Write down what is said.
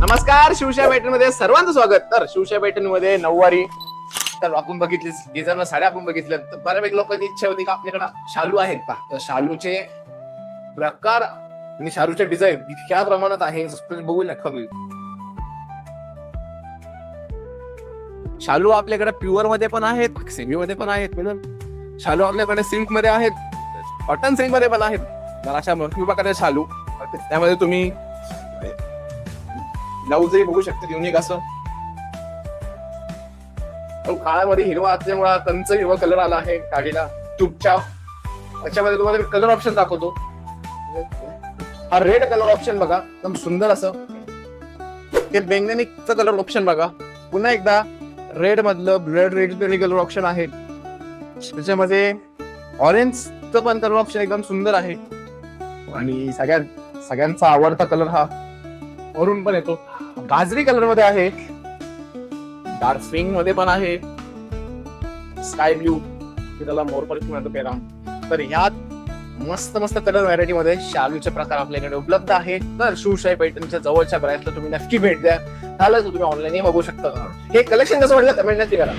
नमस्कार शिवशाही मध्ये सर्वांचं स्वागत. तर शिवशाही मध्ये नऊवारी. तर आपण बघितली डिझाईन साड्या आपण बघितल्या तर बऱ्यापैकी लोकांची इच्छा होती का आपल्याकडे शालू आहेत का? तर शालूचे प्रकार आणि शालूचे डिझाईन इतक्या प्रमाणात आहे तुम्ही बघू ना कमी शालू आपल्याकडे प्युअरमध्ये पण आहेत सेमी मध्ये पण आहेत म्हणजे शालू आपल्याकडे सिल्कमध्ये आहेत कॉटन सिल्कमध्ये पण आहेत. तर अशा भरपूर प्रकारचे शालू त्यामध्ये तुम्ही नऊजही बघू शकते युनिक असं काळामध्ये हिरवा असल्यामुळे कंच हिरवा कलर आला आहे गाडीला तुपच्या त्याच्यामध्ये तुम्हाला कलर ऑप्शन दाखवतो हा रेड कलर ऑप्शन बघा एकदम सुंदर असं ते बेंगणीचं कलर ऑप्शन बघा पुन्हा एकदा रेड मधलं रेड रेड कलर ऑप्शन आहे त्याच्यामध्ये ऑरेंजचं पण कलर ऑप्शन एकदम सुंदर आहे आणि सगळ्यात सगळ्यांचा आवडता कलर हा वरून पण येतो. गाजरी कलरमध्ये आहे. डार्क स्विंगमध्ये पण आहे. स्काय ब्ल्यू त्याला मोर परफ्यूम येतो पेरा तर ह्यात मस्त मस्त कलर व्हरायटी मध्ये शालूचे प्रकार आपल्याकडे उपलब्ध आहेत तर शिवशाही पैठणच्या जवळच्या ब्रँचला तुम्ही नक्की भेट द्या. झालं तुम्ही ऑनलाईनही बघू शकता. हे कलेक्शन कसं वाटलं? कमेंट नक्की करा.